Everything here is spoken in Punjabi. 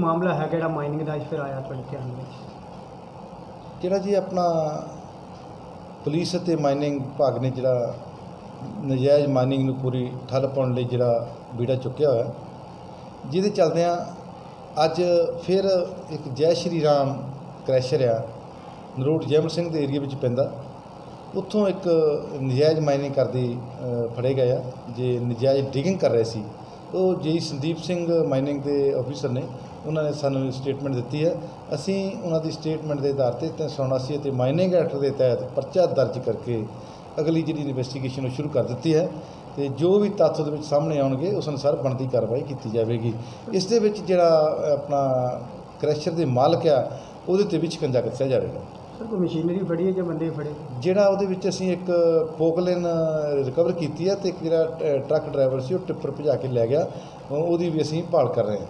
ਮਾਮਲਾ ਹੈ ਜਿਹੜਾ ਮਾਈਨਿੰਗ ਦਾ ਅੱਜ ਫਿਰ ਆਇਆ ਤੁਹਾਡੇ ਧਿਆਨ ਵਿੱਚ। ਜਿਹੜਾ ਜੀ ਆਪਣਾ ਪੁਲਿਸ ਅਤੇ ਮਾਈਨਿੰਗ ਵਿਭਾਗ ਨੇ ਜਿਹੜਾ ਨਜਾਇਜ਼ ਮਾਈਨਿੰਗ ਨੂੰ ਪੂਰੀ ਠੱਲ ਪਾਉਣ ਲਈ ਜਿਹੜਾ ਬੀੜਾ ਚੁੱਕਿਆ ਹੋਇਆ, ਜਿਹਦੇ ਚੱਲਦਿਆਂ ਅੱਜ ਫਿਰ ਇੱਕ ਜੈ ਸ਼੍ਰੀ ਰਾਮ ਕ੍ਰੈਸ਼ਰ ਆ, ਨਰੋਟ ਜੈਮਲ ਸਿੰਘ ਦੇ ਏਰੀਆ ਵਿੱਚ ਪੈਂਦਾ। ਉੱਥੋਂ ਇੱਕ ਨਜਾਇਜ਼ ਮਾਈਨਿੰਗ ਕਰਦੇ ਫੜੇ ਗਏ ਆ, ਜੇ ਨਜਾਇਜ਼ ਡਿਗਿੰਗ ਕਰ ਰਹੇ ਸੀ। ਉਹ ਜੀ ਸੰਦੀਪ ਸਿੰਘ ਮਾਈਨਿੰਗ ਦੇ ਆਫੀਸਰ ਨੇ, ਉਹਨਾਂ ਨੇ ਸਾਨੂੰ ਸਟੇਟਮੈਂਟ ਦਿੱਤੀ ਹੈ। ਅਸੀਂ ਉਹਨਾਂ ਦੀ ਸਟੇਟਮੈਂਟ ਦੇ ਆਧਾਰ ਤੇ 379 ਅਤੇ ਮਾਈਨਿੰਗ ਐਕਟ ਦੇ ਤਹਿਤ ਪਰਚਾ ਦਰਜ ਕਰਕੇ ਅਗਲੀ ਜਿਹੜੀ ਇਨਵੈਸਟੀਗੇਸ਼ਨ ਉਹ ਸ਼ੁਰੂ ਕਰ ਦਿੱਤੀ ਹੈ ਤੇ ਜੋ ਵੀ ਤੱਥ ਉਹਦੇ ਵਿੱਚ ਸਾਹਮਣੇ ਆਉਣਗੇ, ਉਸ ਅਨੁਸਾਰ ਬਣਦੀ ਕਾਰਵਾਈ ਕੀਤੀ ਜਾਵੇਗੀ। ਇਸ ਦੇ ਵਿੱਚ ਜਿਹੜਾ ਆਪਣਾ ਕ੍ਰੈਸ਼ਰ ਦੇ ਮਾਲਕ ਆ, ਉਹਦੇ ਤੇ ਵੀ ਸ਼ਿਕੰਜਾ ਕੱਸਿਆ ਜਾਵੇਗਾ। ਸਰ ਕੋਈ ਮਸ਼ੀਨਰੀ ਫੜੀ ਹੈ ਜਾਂ ਬੰਦੇ ਫੜੇ? ਜਿਹੜਾ ਉਹਦੇ ਵਿੱਚ ਅਸੀਂ ਇੱਕ ਪੋਕਲੇਨ ਰਿਕਵਰ ਕੀਤੀ ਹੈ ਤੇ ਇੱਕ ਜਿਹੜਾ ਟ- ਟਰੱਕ ਡਰਾਈਵਰ ਸੀ, ਉਹ ਟਿੱਪਰ ਭਜਾ ਕੇ ਲੈ ਗਿਆ। ਉਹਦੀ ਵੀ ਅਸੀਂ ਭਾਲ ਕਰ ਰਹੇ ਹਾਂ।